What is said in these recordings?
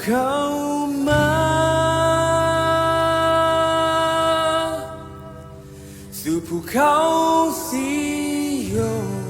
kau ma Supu kau siung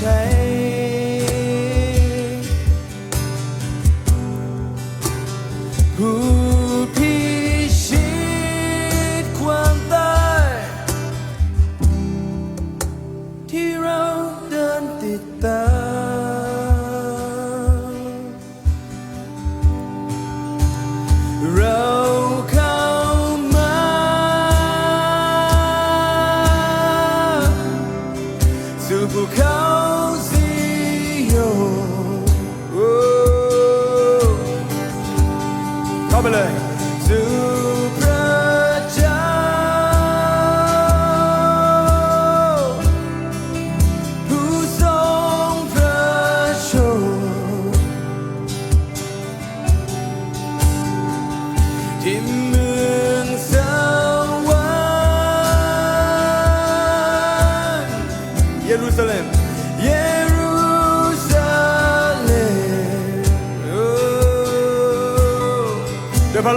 change.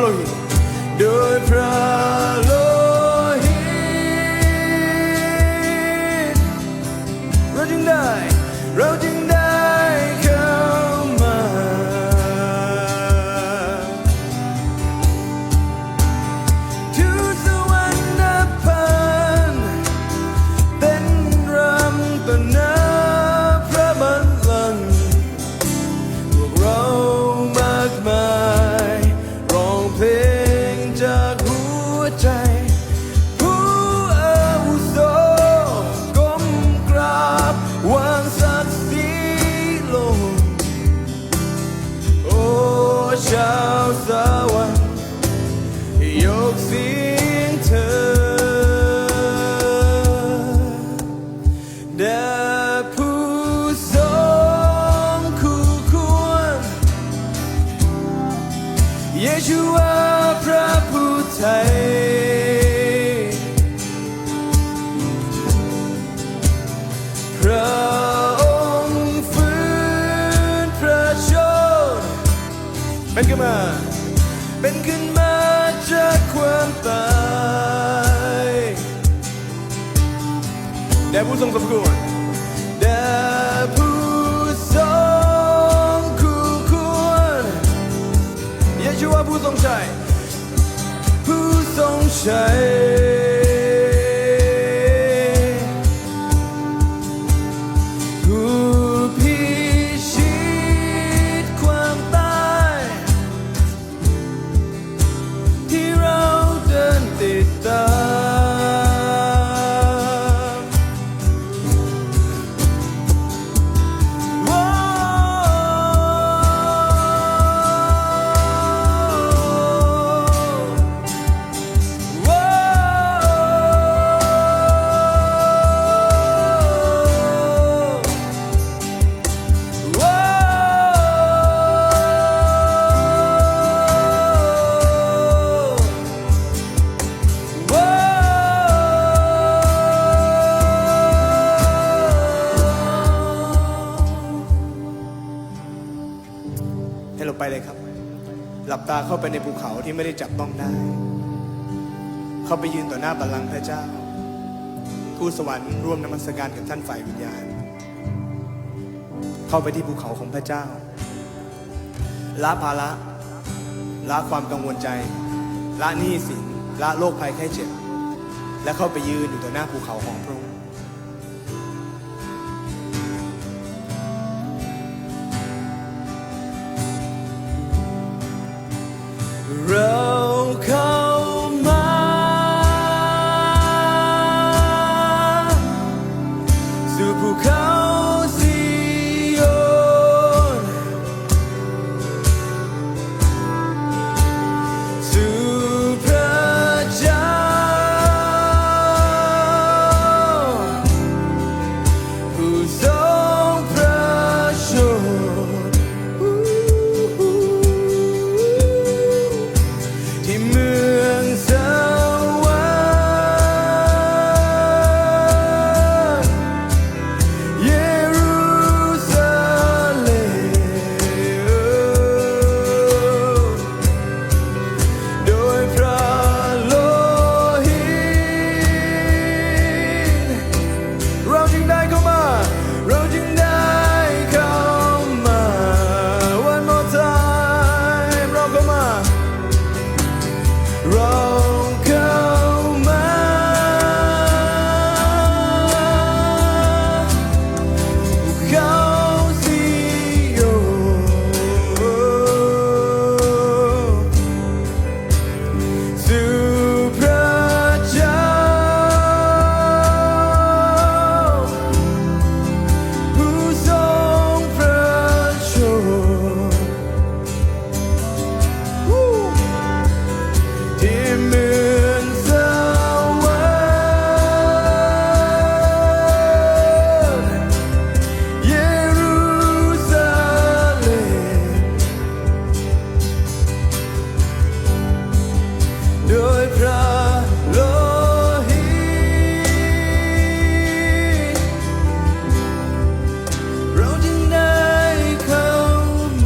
할렐루야. เป็นขึ้นมา เป็นขึ้นมาจากความตายแด่ผู้ทรงสมควรแด่ผู้ทรงคู่ควรเยชูวาผู้ทรงชัยผู้ทรงชัย บตาเข้าไปในภูเขาที่ไม่ได้จับต้องได้ เข้าไปยืนต่อหน้าบัลลังก์พระเจ้า ทูตสวรรค์ร่วมนมัสการกับท่านฝ่ายวิญญาณ เข้าไปที่ภูเขาของพระเจ้าละภาระละความกังวลใจละหนี้สินละโรคภัยไข้เจ็บ และเข้าไปยืนอยู่ต่อหน้าภูเขาของพระองค์ ยพระโลหิตเราจึงได้เข้า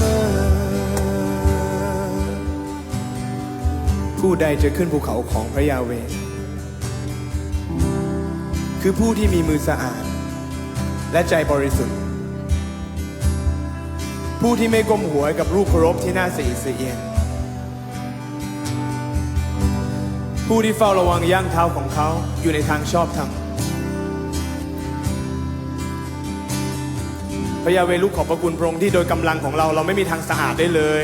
มา ผู้ใดจะขึ้นภูเขาของพระยาเวคือผู้ที่มีมือสะอาด และใจบริสุทธิ์ ผู้ที่ไม่ก้มหัวกับรูปเคารพที่น่าสีเสียน ผู้ที่เฝ้าระวังย่างเท้าของเขาอยู่ในทางชอบธรรมพระยาเวลุขอบพระคุณพระองค์ที่โดยกำลังของเราเราไม่มีทางสะอาดได้เลย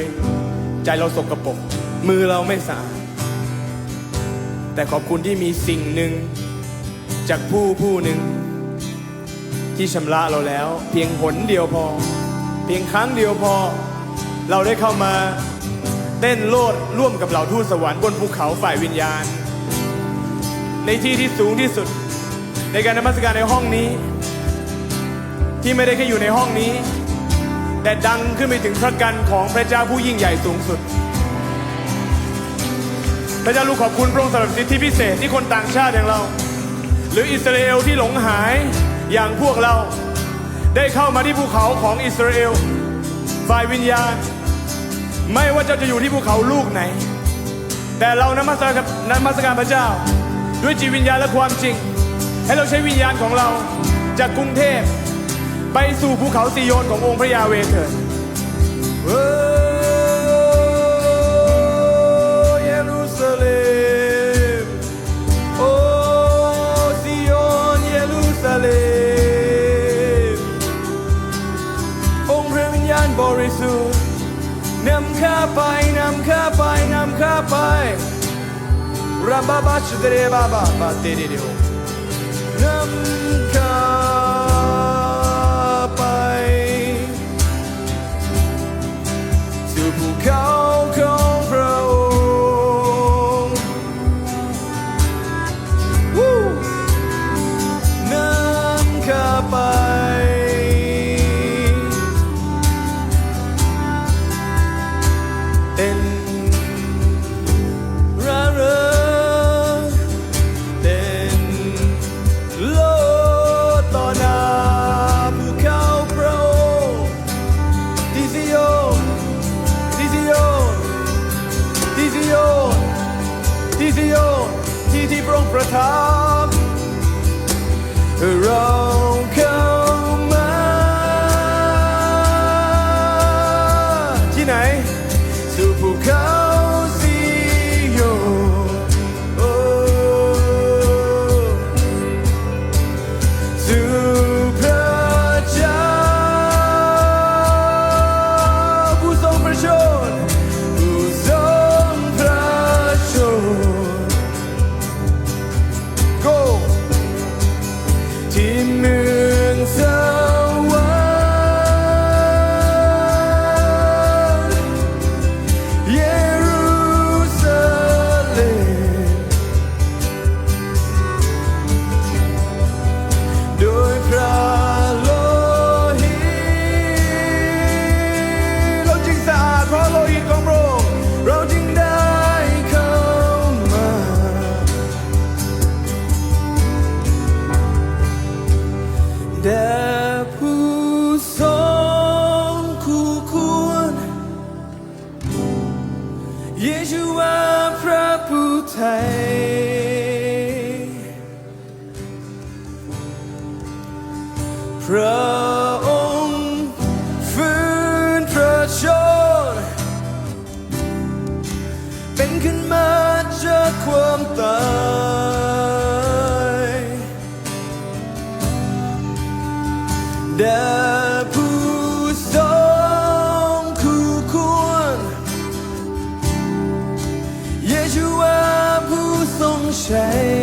ใจเราสกรปรกมือเราไม่สะอาด แต่ขอบคุณที่มีสิ่งหนึ่ง จากผู้ผู้หนึ่ง ที่ชำระเราแล้ว เพียงหนเดียวพอ เพียงครั้งเดียวพอ เราได้เข้ามา เต้นโลดร่วมกับเหล่าทูตสวรรค์บนภูเขาฝ่ายวิญญาณ ในที่ที่สูงที่สุด ในการนมัสการในห้องนี้ ที่ไม่ได้แค่อยู่ในห้องนี้ แต่ดังขึ้นไปถึงพระกันของพระเจ้าผู้ยิ่งใหญ่สูงสุด พระเจ้าลูกขอบคุณพระองค์สำหรับสิทธิพิเศษที่คนต่างชาติอย่างเรา หรืออิสราเอลที่หลงหายอย่างพวกเรา ได้เข้ามาที่ภูเขาของอิสราเอลฝ่ายวิญญาณ ไม่ว่าเจ้าจะอยู่ที่ภูเขาลูกไหน แต่เรานมัสการนมัสการพระเจ้า ด้วยจิตวิญญาณและความจริง ให้เราใช้วิญญาณของเราจากกรุงเทพ ไปสู่ภูเขาซีโยนขององค์พระยาเวเถิด นำข้าไปนำข้าไป ที่ พระองค์ฟื้นพระชนเป็นขึ้นมาจากความตายแด่ผู้ทรงคู่ควรเยชูวาผู้ทรงใชั